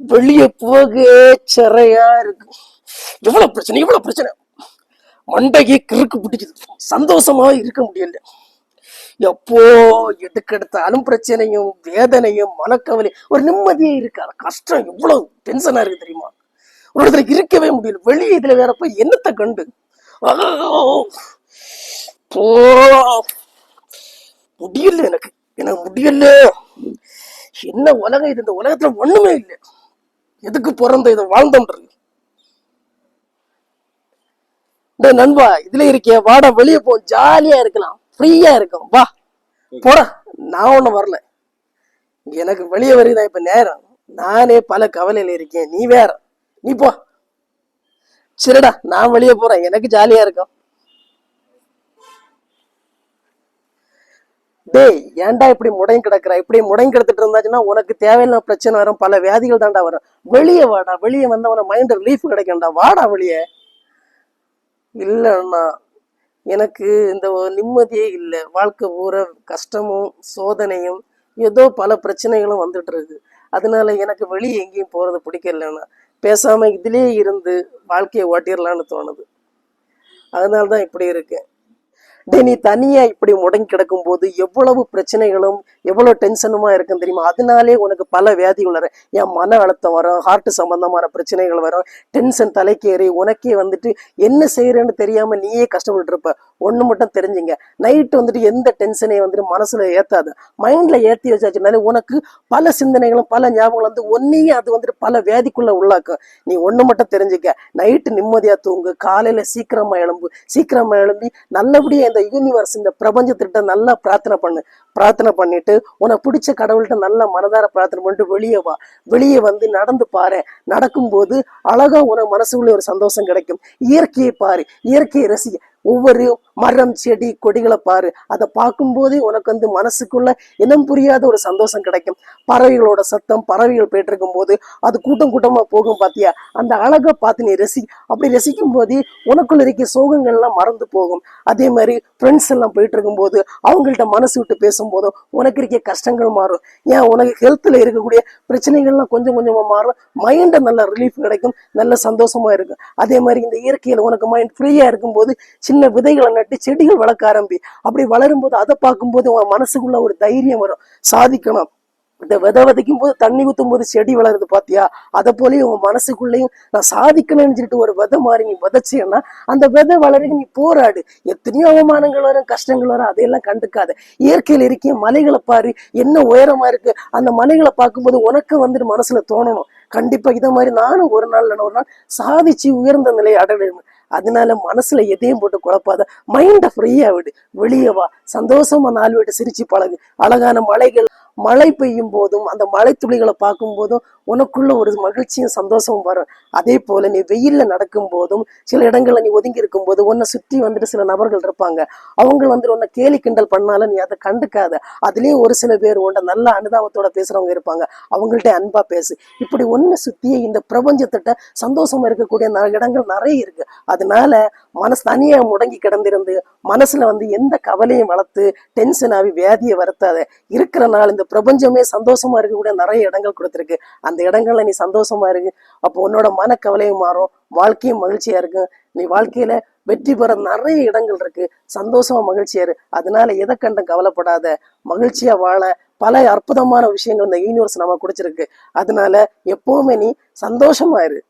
வெளியே போக சிறையா இருக்கு. எவ்வளவு பிரச்சனை எவ்வளவு பிரச்சனை. மண்டைக்கு கிறுக்கு பிடிக்குது. சந்தோஷமா இருக்க முடியல. எப்போ எதுக்கெடுத்தாலும் பிரச்சனையும் வேதனையும் மனக்கவலை ஒரு நிம்மதியே இருக்காது. கஷ்டம் எவ்வளவு டென்ஷனா இருக்கு தெரியுமா? ஒரு இடத்துல இருக்கவே முடியல. வெளியே இதுல வேற போய் என்னத்தை கண்டு? போ. முடியல எனக்கு. எனக்கு முடியல. என்ன உலகம் இது? இந்த உலகத்துல ஒண்ணுமே இல்லை. எதுக்கு பிறந்த இதை வாழ்ந்தோன்றது டேய் நண்பா இதுல இருக்கிய வாடா வெளியே போ ஜாலியா இருக்கலாம் ஃப்ரீயா இருக்கும் வா போடா. நான் ஒண்ணும் வரல. எனக்கு வெளியே வருதா இப்ப நேரம். நானே பல கவலையில இருக்கேன் நீ வேற. நீ போ. சரிடா நான் வெளியே போறேன் எனக்கு ஜாலியா இருக்கும். டேய் ஏன்டா இப்படி முடங்கி கிடக்குற? இப்படி முடங்கி கிடத்துட்டு இருந்தாச்சுன்னா உனக்கு தேவையில்லாம பிரச்சனை வரும். பல வியாதிகள் தாண்டா வரும். வெளியே வாடா. வெளியே வந்தவன மைண்ட் ரிலீஃப் கிடைக்கும்டா. வாடா வெளியே. இல்லைண்ணா. எனக்கு இந்த ஒரு நிம்மதியே இல்லை. வாழ்க்கை பூரா கஷ்டமும் சோதனையும் ஏதோ பல பிரச்சனைகளும் வந்துட்டு இருக்கு. அதனால எனக்கு வெளியே எங்கேயும் போறது பிடிக்கலண்ணா. பேசாம இதுலேயே இருந்து வாழ்க்கையை ஓட்டிடலான்னு தோணுது. அதனால தான் இப்படி இருக்கேன். டேய் நீ தனியா இப்படி முடங்கி கிடக்கும் போது எவ்வளவு பிரச்சனைகளும் எவ்வளவு டென்ஷனுமா இருக்கும் தெரியுமா? அதனாலே உனக்கு பல வியாதிகள் வரும் என் மன அழுத்தம் வரும் ஹார்ட் சம்பந்தமான பிரச்சனைகள் வரும் டென்ஷன் தலைக்கேறி உனக்கே வந்துட்டு என்ன செய்யறேன்னு தெரியாம நீயே கஷ்டப்பட்டு இருப்ப. ஒன்று மட்டும் தெரிஞ்சுங்க. நைட்டு வந்துட்டு எந்த டென்ஷனையும் வந்துட்டு மனசில் ஏற்றாது மைண்டில் ஏற்றி வச்சாச்சுனாலே உனக்கு பல சிந்தனைகளும் பல ஞாபகங்களும் வந்து ஒன்றையும் அது வந்துட்டு பல வேதிக்குள்ளே உள்ளாக்கும். நீ ஒன்று மட்டும் தெரிஞ்சுக்க. நைட்டு நிம்மதியாக தூங்கு. காலையில் சீக்கிரமாக எழும்பு. சீக்கிரமாக எழும்பி நல்லபடியாக இந்த யூனிவர்ஸ் இந்த பிரபஞ்சத்திட்ட நல்லா பிரார்த்தனை பண்ணு. பிரார்த்தனை பண்ணிட்டு உனக்கு பிடிச்ச கடவுள்கிட்ட நல்லா மனதார பிரார்த்தனை பண்ணிட்டு வெளியே வா. வெளியே வந்து நடந்து பாரு. நடக்கும்போது அழகாக உனக்கு மனசுக்குள்ளே ஒரு சந்தோஷம் கிடைக்கும். இயற்கையை பாரு. இயற்கையை ரசிக்க. ஒவ்வொரு மரம் செடி கொடிகளை பாரு. அதை பார்க்கும்போதே உனக்கு வந்து மனசுக்குள்ள இனம் புரியாத ஒரு சந்தோஷம் கிடைக்கும். பறவைகளோட சத்தம் பறவைகள் போயிட்டு போது அது கூட்டம் கூட்டமா போகும் பாத்தியா? அந்த அழகை பார்த்து நீ ரசி அப்படி ரசிக்கும் போதே உனக்குள்ள இருக்க சோகங்கள்லாம் மறந்து போகும். அதே மாதிரி ஃப்ரெண்ட்ஸ் எல்லாம் போயிட்டு இருக்கும்போது அவங்கள்ட்ட மனசு விட்டு பேசும்போதும் உனக்கு இருக்க கஷ்டங்கள் மாறும். ஏன்? உனக்கு ஹெல்த்ல இருக்கக்கூடிய பிரச்சனைகள்லாம் கொஞ்சம் கொஞ்சமா மாறும். மைண்ட் நல்ல ரிலீஃப் கிடைக்கும். நல்ல சந்தோஷமா இருக்கும். அதே மாதிரி இந்த இயற்கையில உனக்கு மைண்ட் ஃப்ரீயா இருக்கும்போது சின்ன விதைகளை நட்டு செடிகள் வளர்க்க ஆரம்பி. அப்படி வளரும்போது அதை பார்க்கும்போது உன் மனசுக்குள்ள ஒரு தைரியம் வரும். சாதிக்கணும். இந்த விதை விதைக்கும் போது தண்ணி ஊற்றும் போது செடி வளருது பாத்தியா? அதை போலயே உன் மனசுக்குள்ளேயும் நான் சாதிக்கணும்னு சொல்லிட்டு ஒரு விதை மாறி நீ விதைச்சேன்னா அந்த விதை வளருக்கு நீ போராடு. எத்தனையோ அவமானங்கள் வரும் கஷ்டங்கள் வரும் அதையெல்லாம் கண்டுக்காத. இயற்கையில் இருக்க மலைகளை பாரு என்ன உயரமா இருக்கு. அந்த மலைகளை பார்க்கும்போது உனக்கு வந்துட்டு மனசுல தோணணும். கண்டிப்பா இதை மாதிரி நானும் ஒரு நாள் இல்லைன்னா ஒரு நாள் சாதிச்சு உயர்ந்த நிலையை அடையணும். அதனால மனசுல எதையும் போட்டு குழப்பாத. மைண்டை ஃப்ரீயா விடு. வெளியே வா. சந்தோஷமா நாலு விட்டு சிரிச்சு பழகு. அழகான மலைகள் மழை பெய்யும் போதும் அந்த மழை துளிகளை பார்க்கும் போதும் உனக்குள்ள ஒரு மகிழ்ச்சியும் சந்தோஷமும் வரும். அதே போல நீ வெயில்ல நடக்கும் போதும் சில இடங்கள்ல நீ ஒதுங்கி இருக்கும் போது உன்னை சுற்றி வந்துட்டு சில நபர்கள் இருப்பாங்க. அவங்க வந்துட்டு உன்னை கேலி கிண்டல் பண்ணாலும் நீ அதை கண்டுக்காத. அதுலயும் ஒரு சில பேர் உண்ட நல்ல அனுதாபத்தோட பேசுறவங்க இருப்பாங்க. அவங்கள்ட்ட அன்பா பேசு. இப்படி ஒன்னு சுத்தியே இந்த பிரபஞ்சத்திட்ட சந்தோஷமா இருக்கக்கூடிய இடங்கள் நிறைய இருக்கு. அதனால மனசு தனியா முடங்கி கிடந்திருந்து மனசுல வந்து எந்த கவலையும் வளர்த்து டென்ஷன் ஆகி வியாதியை வருத்தாத. இருக்கிற நாள் இந்த பிரபஞ்சமே சந்தோஷமா இருக்கக்கூடிய நிறைய இடங்கள் கொடுத்துருக்கு. அந்த இடங்கள்ல நீ சந்தோஷமா இருக்கு அப்போ உன்னோட மனக்கவலையும் மாறும். வாழ்க்கையும் மகிழ்ச்சியா இருக்கும். நீ வாழ்க்கையில வெற்றி பெற நிறைய இடங்கள் இருக்கு. சந்தோஷமா மகிழ்ச்சியா இரு. அதனால எதை கண்டும் கவலைப்படாத. மகிழ்ச்சியா வாழ. பல அற்புதமான விஷயங்கள் இந்த யூனிவர்ஸ் நம்ம குடிச்சிருக்கு. அதனால எப்பவுமே நீ சந்தோஷமா இரு.